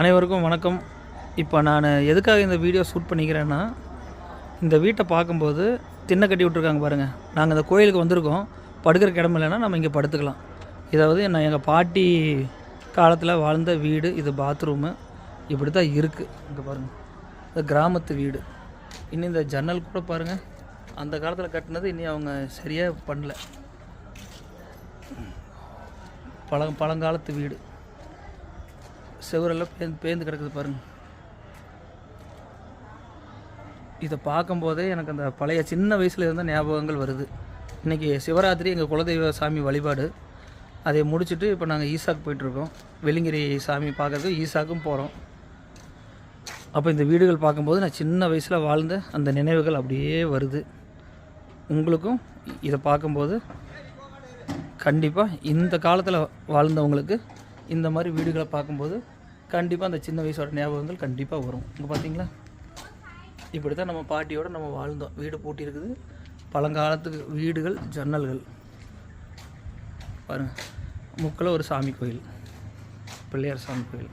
அனைவருக்கும் வணக்கம். இப்போ நான் எதுக்காக இந்த வீடியோ ஷூட் பண்ணிக்கிறேன்னா இந்த வீட்டை பார்க்கும்போது திண்ணை கட்டி விட்ருக்காங்க பாருங்கள் நாங்கள் இந்த கோயிலுக்கு வந்திருக்கோம். படுக்கிறக்கு இடம் இல்லைன்னா நம்ம இங்கே படுத்துக்கலாம். இதாவது நான் எங்கள் பாட்டி காலத்தில் வாழ்ந்த வீடு இது பாத்ரூமு இப்படி தான் இருக்குது இங்கே பாருங்கள் இந்த கிராமத்து வீடு. இன்னும் இந்த ஜன்னல் கூட பாருங்கள் அந்த காலத்தில் கட்டினது இனி அவங்க சரியாக பண்ணல. பழ பழங்காலத்து வீடு. செவரெல்லாம் பேந்து பேந்து கிடக்குது பாருங்கள் இதை பார்க்கும்போதே எனக்கு அந்த பழைய சின்ன வயசில் இருந்த ஞாபகங்கள் வருது. இன்றைக்கி சிவராத்திரி எங்கள் குலதெய்வ சாமி வழிபாடு. அதை முடிச்சுட்டு இப்போ நாங்கள் ஈசாக்கு போயிட்டுருக்கோம். வெள்ளிங்கிரி சாமி பார்க்கறதுக்கு ஈசாக்கும் போகிறோம் அப்போ இந்த வீடுகள் பார்க்கும்போது நான் சின்ன வயசில் வாழ்ந்த அந்த நினைவுகள் அப்படியே வருது. உங்களுக்கும் இதை பார்க்கும்போது கண்டிப்பாக இந்த காலத்தில் வாழ்ந்தவங்களுக்கு இந்த மாதிரி வீடுகளை பார்க்கும்போது கண்டிப்பாக அந்த சின்ன வயசோட ஞாபகங்கள் கண்டிப்பாக வரும். இங்கே பார்த்தீங்களா இப்படி தான் நம்ம பாட்டியோட நம்ம வாழ்ந்தோம். வீடு பூட்டி இருக்குது. பழங்காலத்துக்கு வீடுகள் ஜன்னல்கள். பாருங்கள் முக்கில் ஒரு சாமி கோயில். பிள்ளையார் சாமி கோயில்.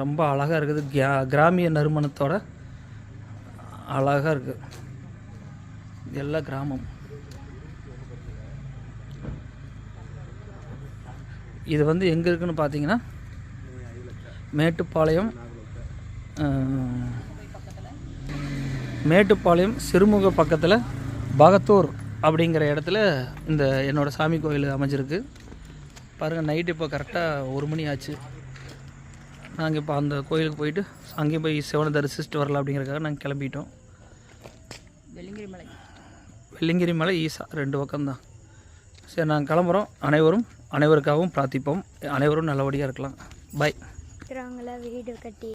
ரொம்ப அழகாக இருக்குது. கிரா கிராமிய நறுமணத்தோட அழகாக இருக்குது எல்லா கிராமம் இது வந்து எங்கே இருக்குன்னு பார்த்தீங்கன்னா மேட்டுப்பாளையம் மேட்டுப்பாளையம் சிறுமுக பக்கத்தில் பகத்தூர் அப்படிங்கிற இடத்துல இந்த என்னோடய சாமி கோயில் அமைஞ்சிருக்கு. பாருங்கள் நைட்டு இப்போ கரெக்டாக ஒரு மணி ஆச்சு. நாங்கள் இப்போ அந்த கோயிலுக்கு போயிட்டு அங்கேயும் போய் சிவனை தரிசிச்சுட்டு வரலாம் அப்படிங்கிறதுக்காக நாங்கள் கிளம்பிட்டோம். வெள்ளிங்கிரி மலை. வெள்ளிங்கிரி மலை ஈசா ரெண்டு பக்கம்தான். சரி நாங்கள் கிளம்புறோம். அனைவரும் அனைவருக்காகவும் பிரார்த்திப்போம். அனைவரும் நல்லபடியாக இருக்கலாம். பை இருக்கிறவங்கள வீடு கட்டி